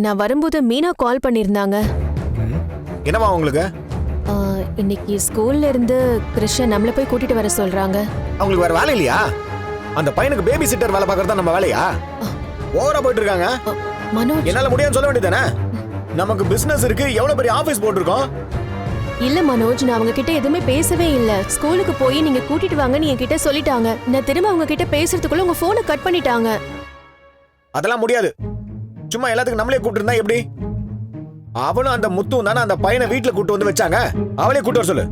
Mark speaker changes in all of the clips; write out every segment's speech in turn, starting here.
Speaker 1: நான் வரும்போது மீனா கால் பண்ணியிருந்தாங்க.
Speaker 2: என்னவா உங்களுக்கு?
Speaker 1: இன்னைக்கு ஸ்கூல்ல இருந்து கிருஷ்ண நம்மள போய் கூட்டிட்டு வர சொல்றாங்க.
Speaker 2: அவங்களுக்கு வேற வேலை இல்லையா? அந்த பையனுக்கு பேபி சிட்டர் வேலை பார்க்கறது நம்ம வேலையா? ஓவரா போயிட்டு இருக்காங்க
Speaker 1: மனோஜ்.
Speaker 2: என்னால முடியாதுன்னு சொல்ல வேண்டியதானே நமக்கு பிசினஸ் இருக்கு எவ்வளவு பெரிய ஆபீஸ் போட்டிருக்கோம்?
Speaker 1: இல்ல மனோஜ் நான் அவங்க கிட்ட எதுவுமே பேசவே இல்ல. ஸ்கூலுக்கு போய் நீங்க கூட்டிட்டு வாங்கன்னு என்கிட்ட சொல்லிட்டாங்க. நான் திரும்ப அவங்க கிட்ட பேசுறதுக்குள்ள உங்க போனை கட் பண்ணிட்டாங்க.
Speaker 2: அதெல்லாம் முடியாது. சும்மா எல்லாத்துக்கும் நம்மளே கூப்பிட்டு இருந்தா எப்படி? அவனும் அந்த முத்துவும் தானே அந்த பையனை வீட்டுல கூட்டு வந்து வச்சாங்க? அவளே கூட்டு வர சொல்லு.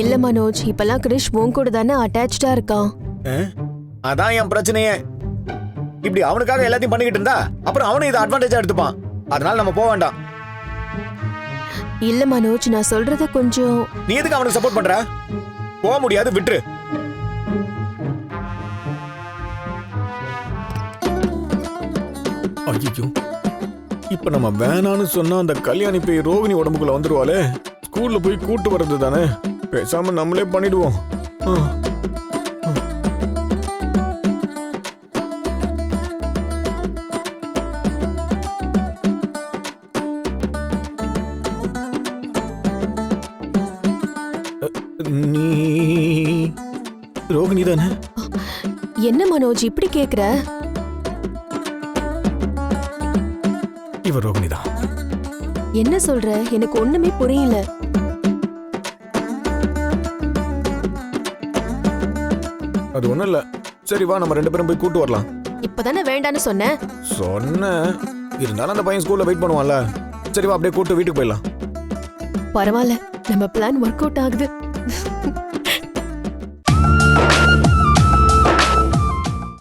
Speaker 1: இல்ல மனோஜ் இப்பெல்லாம் கிரிஷ் உன் கூட தானே அட்டாச்சா இருக்கான்?
Speaker 2: அதான் என் பிரச்சனையே. இப்படி அவனுக்காக எல்லாத்தையும் பண்ணிக்கிட்டு இருந்தா அப்புறம் அவனும் இதை அட்வான்டேஜா எடுத்துப்பான். அதனால நம்ம போக வேண்டாம்.
Speaker 1: இல்ல மனோஜ் நான் சொல்றத கொஞ்சம்
Speaker 2: நீ எதுக்கு அவனுக்கு சப்போர்ட் பண்ற? போக முடியாது விட்டுரு. ஐயோ இப்ப நம்ம வேணான்னு சொன்னா அந்த கல்யாணி போய் ரோகிணி உடம்புக்குள்ள வந்துருவாளே. ஸ்கூல்ல போய் கூட்டு வர்றது தானே. பேசாம நம்மளே பண்ணிடுவோம். நீ ரோகிணி தானே?
Speaker 1: என்ன மனோஜ் இப்படி கேக்குற?
Speaker 2: இவ ரோகிணி தான்.
Speaker 1: என்ன சொல்ற? எனக்கு ஒண்ணுமே புரியல.
Speaker 2: அது ஒண்ணும் இல்ல. சரி வா நம்ம ரெண்டு பேரும் போய் கூட்டு வரலாம்.
Speaker 1: இப்பதானே வேண்டான்னு சொன்னேன்
Speaker 2: சொன்னேன் இருந்தாலும் அந்த பையன் ஸ்கூல்ல வெயிட் பண்ணுவான்ல. சரி வா அப்படியே கூட்டு வீட்டுக்கு போயிடலாம்.
Speaker 1: பரவாயில்ல. நம்ம பிளான் ஒர்க் அவுட் ஆகுது.